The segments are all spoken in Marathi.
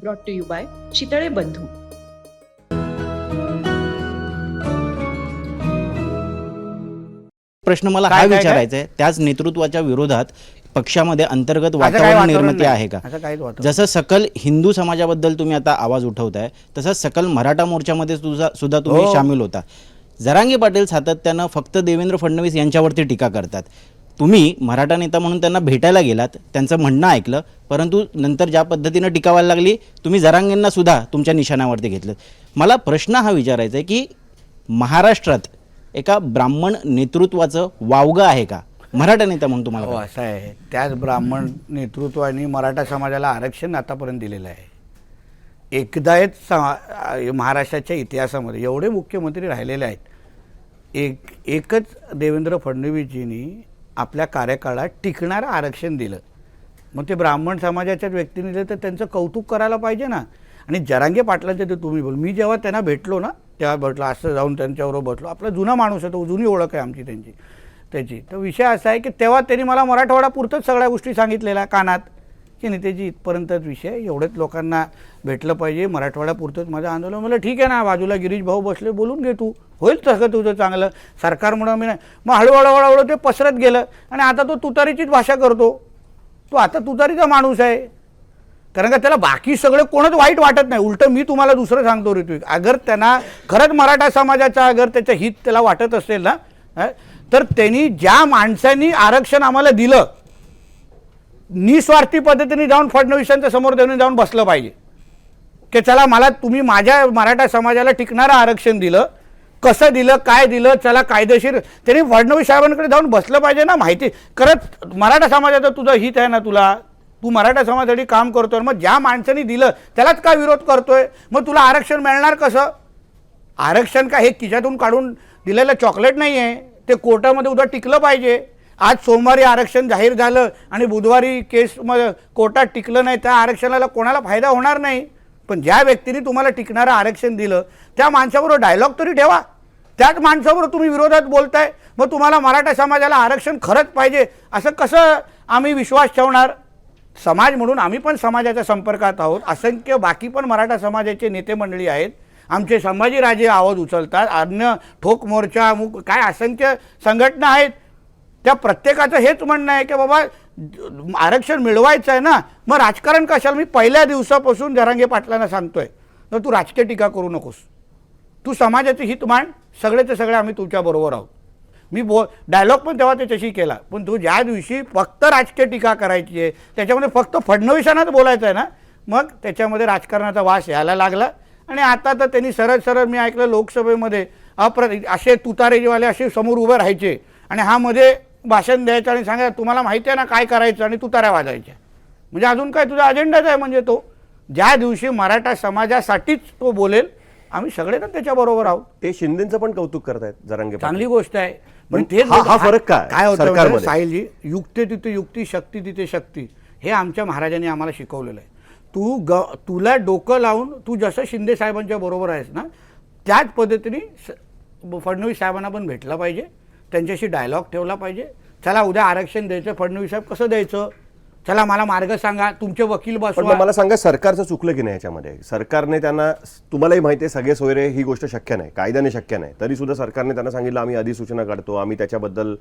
Brought to you by Chitale Bandhu प्रश्न मला काय- हा विचारायचा आहे त्याच नेतृत्वाच्या विरोधात पक्षामध्ये अंतर्गत वातावरण निर्मिती. आहे का? जसं सकल हिंदू समाजाबद्दल तुम्ही आता आवाज उठवताय तसं सकल मराठा मोर्चामध्ये सुद्धा सुद्धा तुम्ही हो. सामील होता. जरांगे पाटील सातत्यानं फक्त देवेंद्र फडणवीस यांच्यावरती टीका करतात. तुम्ही मराठा नेता म्हणून त्यांना भेटायला गेलात त्यांचं म्हणणं ऐकलं परंतु नंतर ज्या पद्धतीनं टीका व्हायला लागली तुम्ही जरांगेंना सुद्धा तुमच्या निशाणावरती घेतलं. मला प्रश्न हा विचारायचा आहे की महाराष्ट्रात एका ब्राह्मण नेतृत्वाचं वावगं आहे का? मराठा नेता म्हणून तुम्हाला हो? असं आहे. त्याच ब्राह्मण नेतृत्वाने मराठा समाजाला आरक्षण आतापर्यंत दिलेलं आहे. एकदाच महाराष्ट्राच्या इतिहासामध्ये एवढे मुख्यमंत्री राहिलेले आहेत. एक एकच देवेंद्र फडणवीसजींनी आपल्या कार्यकाळात टिकणारं आरक्षण दिलं. मग ते ब्राह्मण समाजाच्याच व्यक्तीने दिलं तर त्यांचं कौतुक करायला पाहिजे ना. आणि जरांगे पाटलांचे ते तुम्ही बोल मी जेव्हा त्यांना भेटलो ना तेव्हा भेटलो असं जाऊन त्यांच्याबरोबर बसलो आपला जुना माणूस आहे तो जुनी ओळख आहे आमची त्यांची त्याची. तर विषय असा आहे की तेव्हा त्यांनी मला मराठवाडापुरतंच सगळ्या गोष्टी सांगितलेल्या कानात. की नेतेजी इथपर्यंतच विषय. आहे. एवढेच लोकांना भेटलं पाहिजे. मराठवाड्यापुरतंच माझं आंदोलन. मला ठीक आहे ना बाजूला गिरीश भाऊ बसले बोलून घे तू. होईल तसं तुझं चांगलं. सरकार म्हणून मी नाही. मग हळूहळू हळूहळू ते पसरत गेलं. आणि आता तो तुतारीचीच भाषा करतो. तो आता तुतारीचा माणूस आहे. कारण का त्याला बाकी सगळं कोणच वाईट वाटत नाही. उलटं मी तुम्हाला दुसरं सांगतो ऋत्विक. अगर त्यांना खरंच मराठा समाजाचा अगर त्याचं हित त्याला वाटत असेल ना तर त्यांनी ज्या माणसांनी आरक्षण आम्हाला दिलं निस्वार्थी पद्धतीने जाऊन फडणवीसांच्या समोर देऊन जाऊन बसलं पाहिजे. की चला मला तुम्ही माझ्या मराठा समाजाला टिकणारं आरक्षण दिलं. कसं दिलं काय दिलं चला कायदेशीर. त्यांनी फडणवीस साहेबांकडे जाऊन बसलं पाहिजे ना माहिती. खरंच मराठा समाजाचं तुझं हित आहे ना तुला? तू मराठा समाजासाठी काम करतोय मग ज्या माणसाने दिलं त्यालाच का विरोध करतोय? मग तुला आरक्षण मिळणार कसं? आरक्षण का हे खिशातून काढून दिलेलं चॉकलेट नाही आहे ते कोर्टामध्ये उद्या टिकलं पाहिजे. आज सोमवारी आरक्षण जाहीर झालं आणि बुधवारी केस मग कोर्टात टिकलं नाही त्या आरक्षणाला कोणाला फायदा होणार नाही. पण ज्या व्यक्तीने तुम्हाला टिकणारं आरक्षण दिलं त्या माणसाबरोबर डायलॉग तरी ठेवा. त्याच माणसाबरोबर तुम्ही विरोधात बोलताय मग तुम्हाला मराठा समाजाला आरक्षण खरंच पाहिजे असं कसं आम्ही विश्वास ठेवणार? समाज म्हणून आम्ही पण समाजाच्या संपर्कात आहोत. असंख्य बाकी पण मराठा समाजाचे नेते मंडळी आहेत. आमचे संभाजीराजे आवाज उचलतात. अन्य ठोक मोर्चा मुक काय असंख्य संघटना आहेत. त्या प्रत्येकाचं हेच म्हणणं आहे की बाबा आरक्षण मिळवायचं आहे ना मग राजकारण कशाला? मी पहिल्या दिवसापासून जरांगे पाटलांना सांगतोय तर तू राजकीय टीका करू नकोस. तू समाजाचे हित मांड सगळेचे सगळे आम्ही तुझ्याबरोबर आहोत. मी बो डायलॉग पण तेव्हा त्याच्याशी केला पण तू ज्या दिवशी फक्त राजकीय टीका करायची आहे त्याच्यामध्ये फक्त फडणवीसांनाच बोलायचं आहे ना मग त्याच्यामध्ये राजकारणाचा वास यायला लागला. आणि आता तर त्यांनी सरळ सरळ मी ऐकलं लोकसभेमध्ये अप्र असे तुतारेवाले असे समोर उभे राहायचे. आणि हा मध्ये भाषण द्यायचं आणि सांगायचं तुम्हाला माहिती आहे ना काय करायचं आणि तुताऱ्या वाजायच्या. म्हणजे अजून काय तुझा अजेंडाच आहे म्हणजे तो? ज्या दिवशी मराठा समाजासाठीच तो बोलेल आम्ही सगळे तर त्याच्याबरोबर आहोत. ते शिंदेचं पण कौतुक करतायत जरांगे पाटील. चांगली गोष्ट आहे. पण हा-. हा फरक काय? काय होतं आहे, साहिलजी युक्ती तिथे युक्ती शक्ती तिथे शक्ती. हे आमच्या महाराजांनी आम्हाला शिकवलेलं आहे. तू ग तुला डोकं लावून तू जसं शिंदे साहेबांच्या बरोबर आहेस ना त्याच पद्धतीने फडणवीस साहेबांना पण भेटलं पाहिजे. त्यांच्याशी डायलॉग ठेवला पाहिजे. चला उद्या आरक्षण द्यायचं फडणवीस साहेब कसं द्यायचं? चला मला मार्ग सांगा तुमचे वकील पण मग बसवा मला सांगा सरकारचं चुकलं की नाही याच्यामध्ये? सरकारने त्यांना तुम्हालाही माहिती आहे सगळे सोयरे ही गोष्ट शक्य नाही कायद्याने शक्य नाही. तरी सुद्धा सरकारने त्यांना सांगितलं आम्ही अधिसूचना काढतो आम्ही त्याच्याबद्दल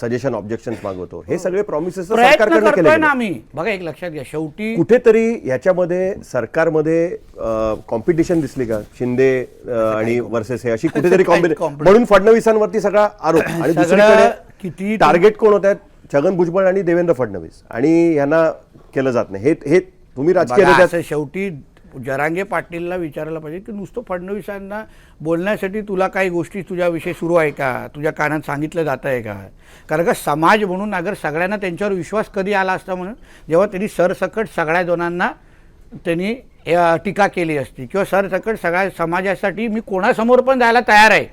सजेशन ऑब्जेक्शन मागवतो. हे सगळे प्रॉमिसेस प्रयत्न सरकारकडनं केले करतोय ना गेले. आम्ही. बघा एक लक्षात घ्या. शेवटी कुठेतरी याच्यामध्ये सरकारमध्ये कॉम्पिटिशन दिसली का? शिंदे अं, आणि वर्सेस हे अशी कुठेतरी काही कॉम्पिटिशन. म्हणून फडणवीसांवरती सगळा आरोप. आणि सगळं दुसरीकडे किती टार्गेट कोण होत आहेत छगन भुजबळ आणि देवेंद्र फडणवीस. आणि यांना केलं जात नाही. हे हे तुम्ही राजकीय बघा, नेत्यात असं शेवटी जरांगे पाटीलला विचारायला पाहिजे की नुसतं फडणवीसांना बोलण्यासाठी तुला काही गोष्टी तुझ्याविषयी सुरू आहे का? तुझ्या कानात सांगितलं जात आहे का? कारण का समाज म्हणून अगर सगळ्यांना त्यांच्यावर विश्वास कधी आला असता म्हणून जेव्हा त्यांनी सरसकट सगळ्या जणांना त्यांनी अ, टीका केली असती. किंवा सरसकट सगळ्या समाजासाठी मी कोणासमोर पण जायला तयार आहे.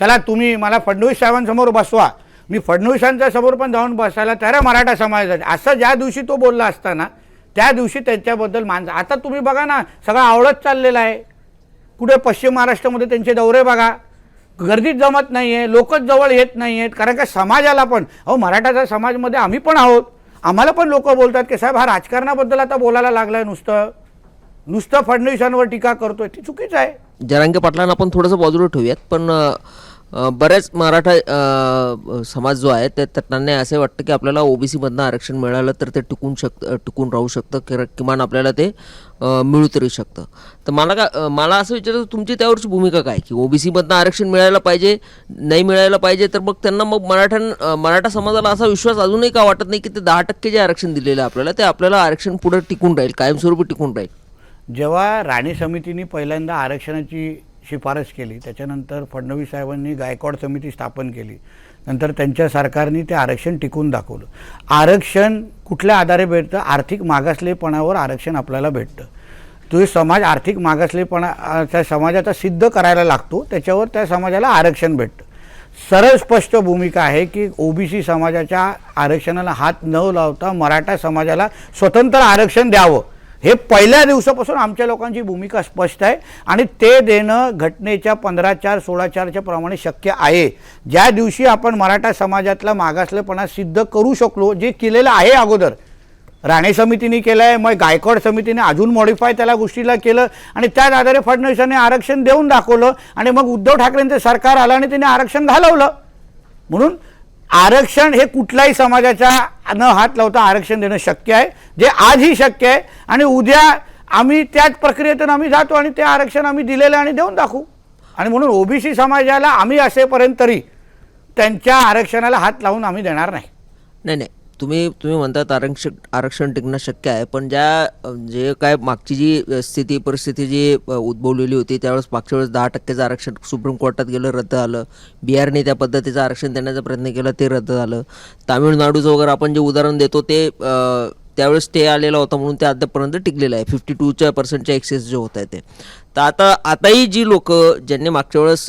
चला तुम्ही मला फडणवीस साहेबांसमोर बसवा. मी फडणवीसांच्या समोर पण जाऊन बसायला तयार मराठा समाजात असं ज्या दिवशी तो बोलला असताना त्या दिवशी त्यांच्याबद्दल माणसं आता तुम्ही बघा ना सगळं आवडत चाललेलं आहे. कुठे पश्चिम महाराष्ट्रामध्ये त्यांचे दौरे बघा. गर्दीत जमत नाही आहे लोकच जवळ येत नाही आहेत कारण का समाजाला पण अहो मराठाच्या समाजमध्ये आम्ही पण आहोत. आम्हाला पण लोक बोलतात की साहेब हा राजकारणाबद्दल आता बोलायला लागलाय नुसतं. नुसतं फडणवीसांवर टीका करतोय. ती चुकीच आहे. जरांगे पाटलांना आपण थोडंसं बाजूला ठेवूयात पण बऱ्याच मराठा समाज जो आहे त्या त्यांना असे वाटतं की आपल्याला ओबीसीमधनं आरक्षण मिळालं तर ते टिकून शक टिकून राहू शकतं किंवा किमान आपल्याला ते मिळू तरी शकतं. तर मला का मला असं विचारायचं तुमची त्यावरची भूमिका काय की ओबीसीमधनं आरक्षण मिळायला पाहिजे नाही मिळायला पाहिजे तर मग त्यांना मग मराठा मराठा समाजाला असा विश्वास अजूनही का वाटत नाही की ते दहा टक्के जे आरक्षण दिलेलं आहे आपल्याला ते आपल्याला आरक्षण पुढे टिकून राहील कायमस्वरूपी टिकून राहील? जेव्हा राणे समितीने पहिल्यांदा आरक्षणाची शिफारस केली. त्याच्यानंतर फडणवीस साहेबांनी गायकवाड समिती स्थापन केली. नंतर त्यांच्या सरकारने ते आरक्षण टिकून दाखवलं. आरक्षण कुठल्या आधारे भेटतं? आर्थिक मागासलेपणावर आरक्षण आपल्याला भेटतं. तो समाज आर्थिक मागासलेपणा त्या समाजाचा सिद्ध करायला लागतो त्याच्यावर त्या समाजाला आरक्षण भेटतं. सरळ स्पष्ट भूमिका आहे की ओबीसी समाजाच्या आरक्षणाला हात न लावता मराठा समाजाला स्वतंत्र आरक्षण द्यावं. हे पहिल्या दिवसापासून आमच्या लोकांची भूमिका स्पष्ट आहे आणि ते देणं घटनेच्या पंधरा चार सोळा चारच्या प्रमाणे शक्य आहे. ज्या दिवशी आपण मराठा समाजातला मागासलेपणा सिद्ध करू शकलो जे केलेलं आहे अगोदर राणे समितीने केलं आहे मग गायकवाड समितीने अजून मॉडिफाय त्याला गोष्टीला केलं आणि त्याच आधारे फडणवीसांनी आरक्षण देऊन दाखवलं आणि मग उद्धव ठाकरेंचं सरकार आलं आणि त्यांनी आरक्षण घालवलं. म्हणून आरक्षण हे कुठल्याही समाजाच्या न हात लावता आरक्षण देणं शक्य आहे. जे आजही शक्य आहे आणि उद्या आम्ही त्याच प्रक्रियेतून आम्ही जातो आणि ते आरक्षण आम्ही दिलेलं आणि देऊन दाखवू. आणि म्हणून ओबीसी समाजाला आम्ही असेपर्यंत तरी त्यांच्या आरक्षणाला हात लावून आम्ही देणार नाही. नाही तुम्ही तुम्ही म्हणतात आरक्षण आरक्षण टिकणं शक्य आहे पण ज्या जे काय मागची जी स्थिती परिस्थिती जी उद्भवलेली होती त्यावेळेस मागच्या वेळेस दहा टक्क्याचं आरक्षण सुप्रीम कोर्टात गेलं रद्द झालं. बिहारने त्या पद्धतीचं आरक्षण देण्याचा प्रयत्न केला ते रद्द झालं. तामिळनाडूचं वगैरे आपण जे उदाहरण देतो ते त्यावेळेस स्टे आलेला होता म्हणून ते अद्यापर्यंत टिकलेलं आहे. फिफ्टी टूच्या पर्सेंटच्या एक्सेस जे होत आहे ते. तर आता आताही जी लोक ज्यांनी मागच्या वेळेस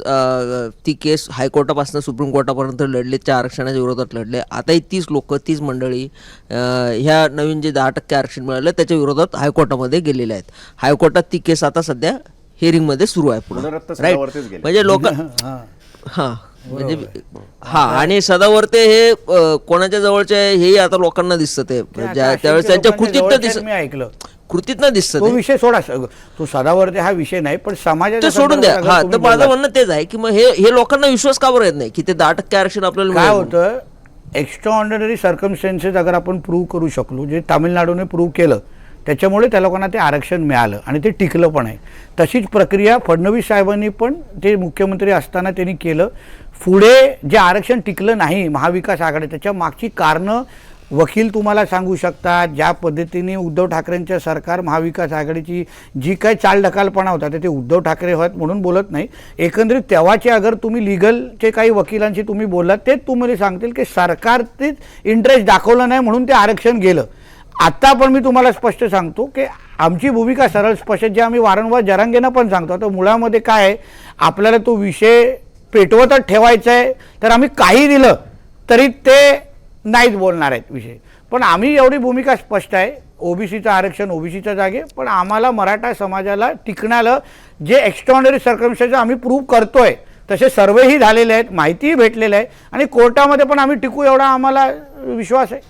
ती केस हायकोर्टापासून सुप्रीम कोर्टापर्यंत लढले त्या आरक्षणाच्या विरोधात लढले आताही तीच लोक तीच मंडळी ह्या नवीन जे दहा टक्के आरक्षण मिळालं त्याच्या विरोधात हायकोर्टामध्ये गेलेले आहेत. हायकोर्टात ती केस आता सध्या हिअरिंगमध्ये सुरू आहे पुढे. गेले. म्हणजे लोक हा. म्हणजे हा आणि सदावर्ते हे अ, कोणाच्या जवळचे आहे हेही आता लोकांना दिसतं ते. ज्या- त्यावेळेस त्यांच्या कृतीत जवळच्यात दिसत मी ऐकलं. कृतीत दिसतं तो ते. विषय सोडा तो सदावरती हा विषय नाही पण समाजाच्या ते सोडून द्या. संदर्भात हा अगर तर तुम्ही माझं म्हणणं तेच आहे की मग हे हे लोकांना विश्वास का बरं येत नाही की ते दहा टक्के आरक्षण आपल्याला काय मिळेल? होतं एक्स्ट्रा ऑर्डिनरी सर्कमस्टेन्सेस अगर आपण प्रूव्ह करू शकलो जे तामिळनाडूने प्रूव्ह केलं त्याच्यामुळे त्या लोकांना ते आरक्षण मिळालं आणि ते टिकलं पण आहे. तशीच प्रक्रिया फडणवीस साहेबांनी पण ते मुख्यमंत्री असताना त्यांनी केलं. पुढे जे आरक्षण टिकलं नाही महाविकास आघाडी त्याच्या मागची कारणं वकील तुम्हाला सांगू शकतात. ज्या पद्धतीने उद्धव ठाकरेंच्या सरकार महाविकास आघाडीची जी काही चालढकालपणा होता ते ते उद्धव ठाकरे होत म्हणून बोलत नाही. एकंदरीत तेव्हाचे अगर तुम्ही लिगलचे काही वकिलांशी तुम्ही बोललात तेच तुम्हाला सांगतील की सरकार तेच इंटरेस्ट दाखवलं नाही म्हणून ते आरक्षण गेलं. आत्ता पण मी तुम्हाला स्पष्ट सांगतो की आमची भूमिका सरळ स्पष्ट जे आम्ही वारंवार जरांगेनं पण सांगतो. आता मुळामध्ये काय आहे? आपल्याला तो विषय पेटवतच ठेवायचा आहे. तर आम्ही काही दिलं तरी ते नाहीच बोलणार आहेत विषय. पण आम्ही एवढी भूमिका स्पष्ट आहे. ओबीसीचं आरक्षण ओबीसीच्या जागे. पण आम्हाला मराठा समाजाला टिकणारं जे एक्स्ट्रॉर्डनरी सर्कमस्टन्स आम्ही प्रूव्ह आहे तसे सर्वेही झालेले आहेत माहितीही भेटलेलं आहे आणि कोर्टामध्ये पण आम्ही टिकू एवढा आम्हाला विश्वास आहे.